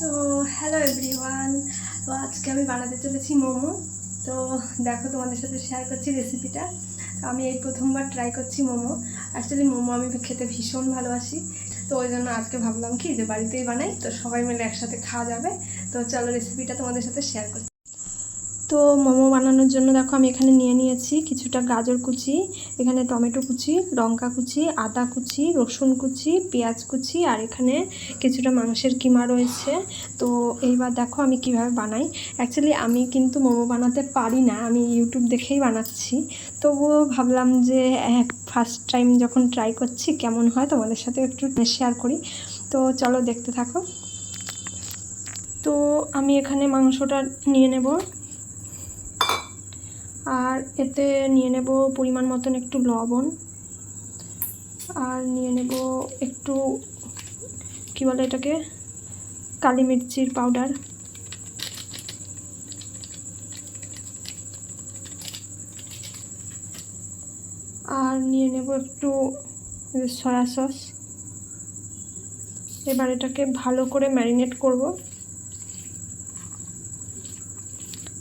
তো hello everyone তো আজকে আমি বানাতে চলেছি মোমো। তো দেখো তোমাদের সাথে শেয়ার করছি রেসিপিটা তো আমি এই প্রথমবার ট্রাই করছি মোমো। অ্যাকচুয়ালি মোমো আমি খেতে ভীষণ ভালোবাসি। তো ওই জন্য আজকে ভাবলাম কি যে বাড়িতেই বানাই। তো সবাই মিলে একসাথে খাওয়া যাবে। তো চলো রেসিপিটা তোমাদের সাথে শেয়ার করছি। তো মোমো বানানোর জন্য দেখো আমি এখানে নিয়ে নিয়েছি কিছুটা গাজর কুচি, এখানে টমেটো কুচি, লঙ্কা কুচি, আদা কুচি, রসুন কুচি, পেঁয়াজ কুচি আর এখানে কিছুটা মাংসের কিমা রয়েছে। তো এইবার দেখো আমি কীভাবে বানাই। অ্যাকচুয়ালি আমি কিন্তু মোমো বানাতে পারি না, আমি ইউটিউব দেখেই বানাচ্ছি। তবুও ভাবলাম যে ফার্স্ট টাইম যখন ট্রাই করছি কেমন হয় তোমাদের সাথে একটু শেয়ার করি। তো চলো দেখতে থাকো। তো আমি এখানে মাংসটা নিয়ে নেব। আর এতে নিয়ে নেব পরিমাণ মতন একটু লবণ। আর নিয়ে নেব একটু, কি বলে এটাকে? কালি মির্চির পাউডার আর নিয়ে নেব একটু সয়া সস এবার এটাকে ভালো করে ম্যারিনেট করব।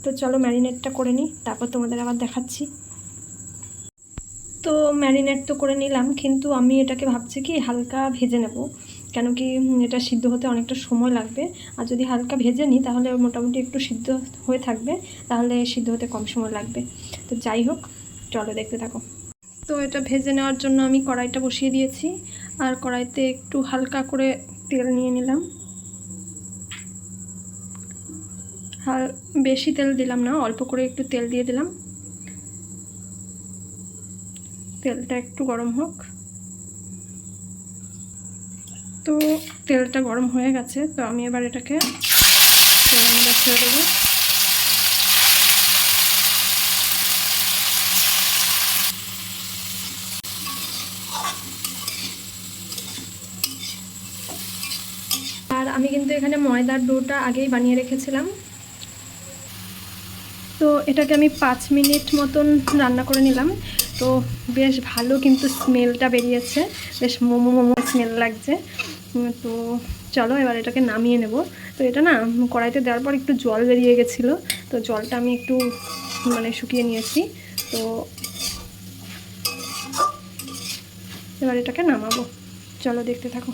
তো চলো ম্যারিনেটটা করে নিই, তারপর তোমাদের আবার দেখাচ্ছি। তো ম্যারিনেট তো করে নিলাম, কিন্তু আমি এটাকে ভাবছি কি হালকা ভেজে নেব, কেন কি এটা সিদ্ধ হতে অনেকটা সময় লাগবে। আর যদি হালকা ভেজে নিই, তাহলে মোটামুটি একটু সিদ্ধ হয়ে থাকবে, তাহলে সিদ্ধ হতে কম সময় লাগবে। তো যাই হোক, চলো দেখতে থাকো। তো এটা ভেজে নেওয়ার জন্য আমি কড়াইটা বসিয়ে দিয়েছি, আর কড়াইতে একটু হালকা করে তেল নিয়ে নিলাম আর বেশি তেল দিলাম না, অল্প করে একটু তেল দিয়ে দিলাম। তেলটা একটু গরম হোক। তো তেলটা গরম হয়ে গেছে, তো আমি এবার এটাকে ছেড়ে দেবো। আর আমি কিন্তু এখানে ময়দার ডোটা আগেই বানিয়ে রেখেছিলাম। তো এটাকে আমি পাঁচ মিনিট মতন রান্না করে নিলাম। তো বেশ ভালো কিন্তু স্মেলটা বেরিয়েছে। বেশ মোমো মোমো স্মেল লাগছে। তো চলো এবার এটাকে নামিয়ে নেব। তো এটা না, কড়াইতে দেওয়ার পর একটু জল বেরিয়ে গেছিল। তো জলটা আমি একটু মানে শুকিয়ে নিয়েছি। তো এবার এটাকে নামাবো। চলো দেখতে থাকো।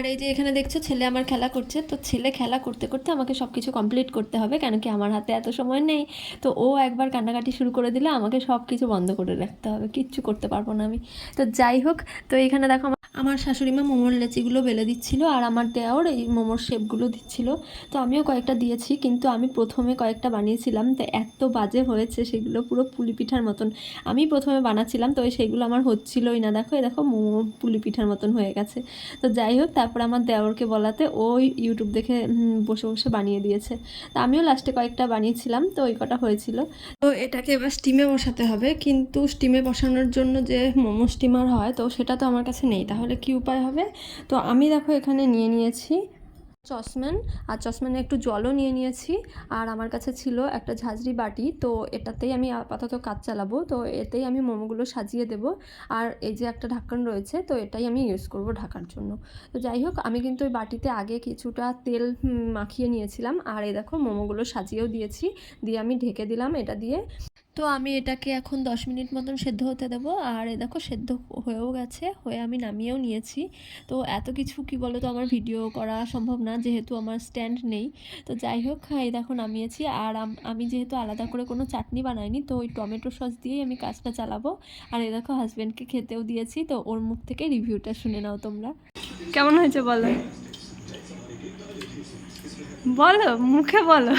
আর এই যে এখানে দেখছ ছেলে আমার খেলা করছে, তো ছেলে খেলা করতে করতে আমাকে সব কিছু কমপ্লিট করতে হবে কেন কি আমার হাতে এত সময় নেই। তো ও একবার কান্নাকাটি শুরু করে দিলে আমাকে সব কিছু বন্ধ করে রাখতে হবে, কিচ্ছু করতে পারব না আমি। তো যাই হোক, তো এখানে দেখো আমার- আমার শাশুড়ি মা মোমোর লেচিগুলো বেলে দিচ্ছিল আর আমার দেওয়ার এই মোমোর শেপগুলো দিচ্ছিল। তো আমিও কয়েকটা দিয়েছি, কিন্তু আমি প্রথমে কয়েকটা বানিয়েছিলাম। তো এত বাজে হয়েছে, সেগুলো পুরো পুলি পিঠার মতন। আমি প্রথমে বানাচ্ছিলাম, তো সেগুলো আমার হচ্ছিলই না। দেখো, এই দেখো, মোমো পুলি পিঠার মতন হয়ে গেছে। তো যাই হোক, তারপর আমার দেওরকে বলাতে ওই ইউটিউব দেখে বসে বসে বানিয়ে দিয়েছে। তো আমিও লাস্টে কয়েকটা বানিয়েছিলাম, তো ওই কটা হয়েছিল। তো এটাকে এবার স্টিমে বসাতে হবে, কিন্তু স্টিমে বসানোর জন্য যে মোমো স্টিমার হয়, তো সেটা তো আমার কাছে নেই। তাহলে কি উপায় হবে? তো আমি দেখো এখানে নিয়ে নিয়েছি চসম্যান আর চসম্যানে একটু জলও নিয়ে নিয়েছি। আর আমার কাছে ছিল একটা ঝাঁঝরি বাটি, তো এটাতেই আমি আপাতত কাজ চালাবো। তো এতেই আমি মোমোগুলো সাজিয়ে দেব। আর এই যে একটা ঢাকন রয়েছে, তো এটাই আমি ইউজ করব ঢাকার জন্য। তো যাই হোক, আমি কিন্তু ওই বাটিতে আগে কিছুটা তেল মাখিয়ে নিয়েছিলাম। আর এই দেখো, মোমোগুলো সাজিয়েও দিয়েছি। দিয়ে আমি ঢেকে দিলাম এটা দিয়ে। তো আমি এটাকে এখন দশ মিনিট মতন সেদ্ধ হতে দেবো। আর এ দেখো সেদ্ধ হয়েও গেছে হয়ে আমি নামিয়েও নিয়েছি। তো এত কিছু কি বলো তো আমার ভিডিও করা সম্ভব না যেহেতু আমার স্ট্যান্ড নেই। তো যাই হোক এই দেখো নামিয়েছি। আর আম- আমি যেহেতু আলাদা করে কোনো চাটনি বানাইনি তো ওই টমেটো সস দিয়েই আমি কাজটা চালাবো। আর এই দেখো হাজব্যান্ডকে খেতেও দিয়েছি তো ওর মুখ থেকে রিভিউটা শুনে নাও তোমরা। কেমন হয়েছে বলো? বলো মুখে বলো।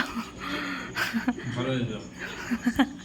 ভালো হয়েছে।